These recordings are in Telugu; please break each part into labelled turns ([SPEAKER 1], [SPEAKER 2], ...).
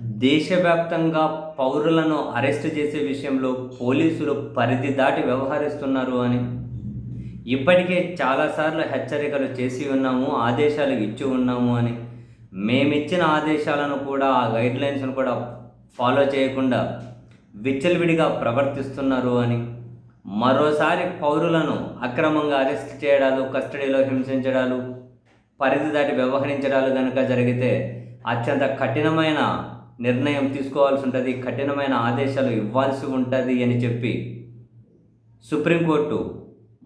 [SPEAKER 1] దేశవ్యాప్తంగా పౌరులను అరెస్ట్ చేసే విషయంలో పోలీసులు పరిధి దాటి వ్యవహరిస్తున్నారు అని. ఇప్పటికే చాలాసార్లు హెచ్చరికలు చేసి ఉన్నాము ఆదేశాలు ఇచ్చి ఉన్నాము అని. మేమిచ్చిన ఆదేశాలను కూడా ఆ గైడ్లైన్స్ను కూడా ఫాలో చేయకుండా విచ్చలవిడిగా ప్రవర్తిస్తున్నారు అని. మరోసారి పౌరులను అక్రమంగా అరెస్ట్ చేయడాలు కస్టడీలో హింసించడాలు పరిధి దాటి వ్యవహరించడాలు కనుక జరిగితే అత్యంత కఠినమైన నిర్ణయం తీసుకోవాల్సి ఉంటుంది కఠినమైన ఆదేశాలు ఇవ్వాల్సి ఉంటుంది అని చెప్పి సుప్రీంకోర్టు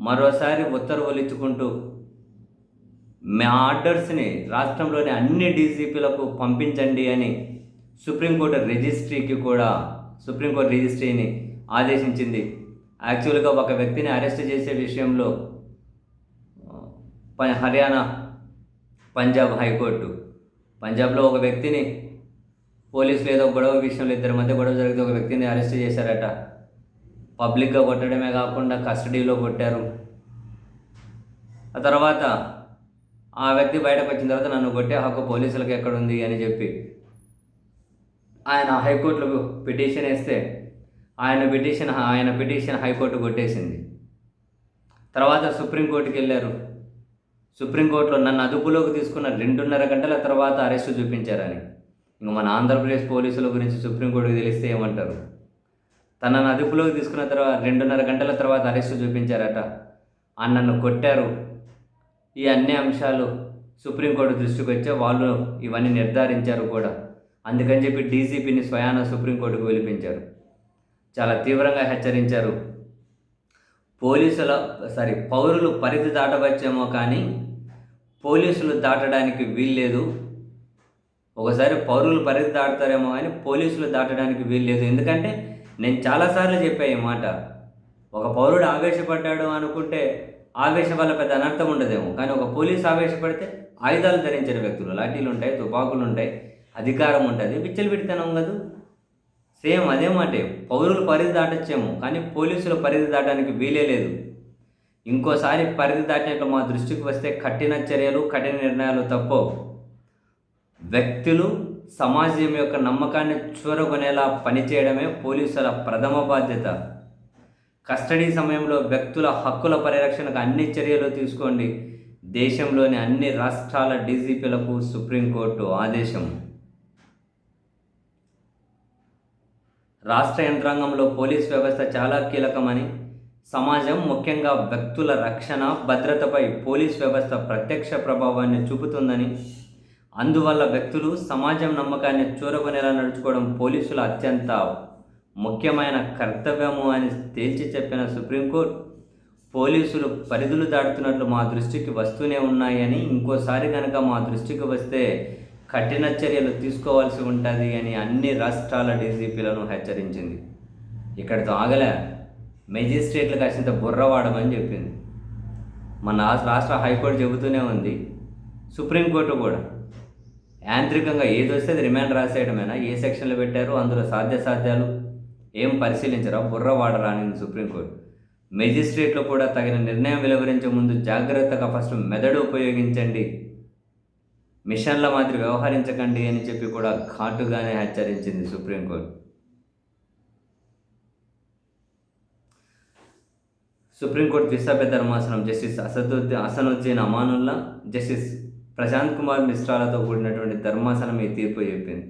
[SPEAKER 1] మరోసారి ఉత్తర్వులు ఇచ్చుకుంటూ మా ఆర్డర్స్ని రాష్ట్రంలోని అన్ని డీజీపీలకు పంపించండి అని సుప్రీంకోర్టు రిజిస్ట్రీకి కూడా సుప్రీంకోర్టు రిజిస్ట్రీని ఆదేశించింది. యాక్చువల్గా ఒక వ్యక్తిని అరెస్ట్ చేసే విషయంలో ప- హర్యానా పంజాబ్ హైకోర్టు పంజాబ్లో ఒక వ్యక్తిని పోలీసులు ఏదో గొడవ విషయంలో ఇద్దరి మధ్య గొడవ జరిగితే ఒక వ్యక్తిని అరెస్ట్ చేశారట. పబ్లిక్గా కొట్టడమే కాకుండా కస్టడీలో కొట్టారు. ఆ తర్వాత ఆ వ్యక్తి బయటకు వచ్చిన తర్వాత నన్ను కొట్టే హక్కు పోలీసులకు ఎక్కడుంది అని చెప్పి ఆయన హైకోర్టులో పిటిషన్ వేస్తే ఆయన పిటిషన్ ఆయన పిటిషన్ హైకోర్టు కొట్టేసింది. తర్వాత సుప్రీంకోర్టుకి వెళ్ళారు. సుప్రీంకోర్టులో నన్ను అదుపులోకి తీసుకున్న రెండున్నర గంటల తర్వాత అరెస్టు చూపించారని. ఇంక మన ఆంధ్రప్రదేశ్ పోలీసుల గురించి సుప్రీంకోర్టుకు తెలిస్తే ఏమంటారు? తనను అదుపులోకి తీసుకున్న తర్వాత రెండున్నర గంటల తర్వాత అరెస్టు చూపించారట. ఆ నన్ను కొట్టారు. ఈ అన్ని అంశాలు సుప్రీంకోర్టు దృష్టికి వచ్చే వాళ్ళు ఇవన్నీ నిర్ధారించారు కూడా. అందుకని చెప్పి డీజీపీని స్వయాన సుప్రీంకోర్టుకు పిలిపించారు. చాలా తీవ్రంగా హెచ్చరించారు. పోలీసుల సారీ పౌరులు పరిధి దాటవచ్చేమో కానీ పోలీసులు దాటడానికి వీల్లేదు. ఒకసారి పౌరులు పరిధి దాటుతారేమో కానీ పోలీసులు దాటడానికి వీల్లేదు ఎందుకంటే నేను చాలాసార్లు చెప్పా ఈ మాట. ఒక పౌరుడు ఆవేశపడ్డాడు అనుకుంటే ఆవేశం వల్ల పెద్ద అనర్థం ఉండదేమో. కానీ ఒక పోలీస్ ఆవేశపడితే ఆయుధాలు ధరించిన వ్యక్తులు. లాఠీలు ఉంటాయి తుపాకులు ఉంటాయి అధికారం ఉంటుంది. విచ్చలవిడితనం కాదు. సేమ్ అదే మాటే. పౌరులు పరిధి దాటచ్చేమో కానీ పోలీసులు పరిధి దాటడానికి వీలే లేదు. ఇంకోసారి పరిధి దాటినట్లు మా దృష్టికి వస్తే కఠిన చర్యలు కఠిన నిర్ణయాలు తప్పవు. వ్యక్తులు సమాజం యొక్క నమ్మకాన్ని చూరగొనేలా పనిచేయడమే పోలీసుల ప్రథమ బాధ్యత. కస్టడీ సమయంలో వ్యక్తుల హక్కుల పరిరక్షణకు అన్ని చర్యలు తీసుకోండి. దేశంలోని అన్ని రాష్ట్రాల డీజీపీలకు సుప్రీంకోర్టు ఆదేశం. రాష్ట్ర యంత్రాంగంలో పోలీస్ వ్యవస్థ చాలా కీలకమని సమాజం ముఖ్యంగా వ్యక్తుల రక్షణ భద్రతపై పోలీస్ వ్యవస్థ ప్రత్యక్ష ప్రభావాన్ని చూపుతుందని అందువల్ల వ్యక్తులు సమాజం నమ్మకాన్ని చూరగొనేలా నడుచుకోవడం పోలీసుల అత్యంత ముఖ్యమైన కర్తవ్యము అని తేల్చి చెప్పిన సుప్రీంకోర్టు పోలీసులు పరిధులు దాటుతున్నట్లు మా దృష్టికి వస్తూనే ఉన్నాయని ఇంకోసారి కనుక మా దృష్టికి వస్తే కఠిన చర్యలు తీసుకోవాల్సి ఉంటుంది అని అన్ని రాష్ట్రాల డీజీపీలను హెచ్చరించింది. ఇక్కడితో ఆగలే. మెజిస్ట్రేట్లు కాసింత బుర్రవాడమని చెప్పింది. మన రాష్ట్ర హైకోర్టు చెబుతూనే ఉంది. సుప్రీంకోర్టు కూడా యాంత్రికంగా ఏది వస్తే అది రిమాండ్ రాసేయడమేనా? ఏ సెక్షన్లో పెట్టారు? అందులో సాధ్యాసాధ్యాలు ఏం పరిశీలించరా? బుర్ర వాడరా సుప్రీంకోర్టు మెజిస్ట్రేట్లో కూడా తగిన నిర్ణయం వెలువరించే ముందు జాగ్రత్తగా ఫస్ట్ మెదడు ఉపయోగించండి. మిషన్ల మాదిరి వ్యవహరించకండి అని చెప్పి కూడా ఘాటుగానే హెచ్చరించింది సుప్రీంకోర్టు సుప్రీంకోర్టు ద్విసభ్య ధర్మాసనం జస్టిస్ అసదుద్దీన్ అసనుద్దీన్ అమానుల్లా జస్టిస్ ప్రశాంత్ కుమార్ మిశ్రాలతో కూడినటువంటి ధర్మాసనం ఈ తీర్పు చెప్పింది.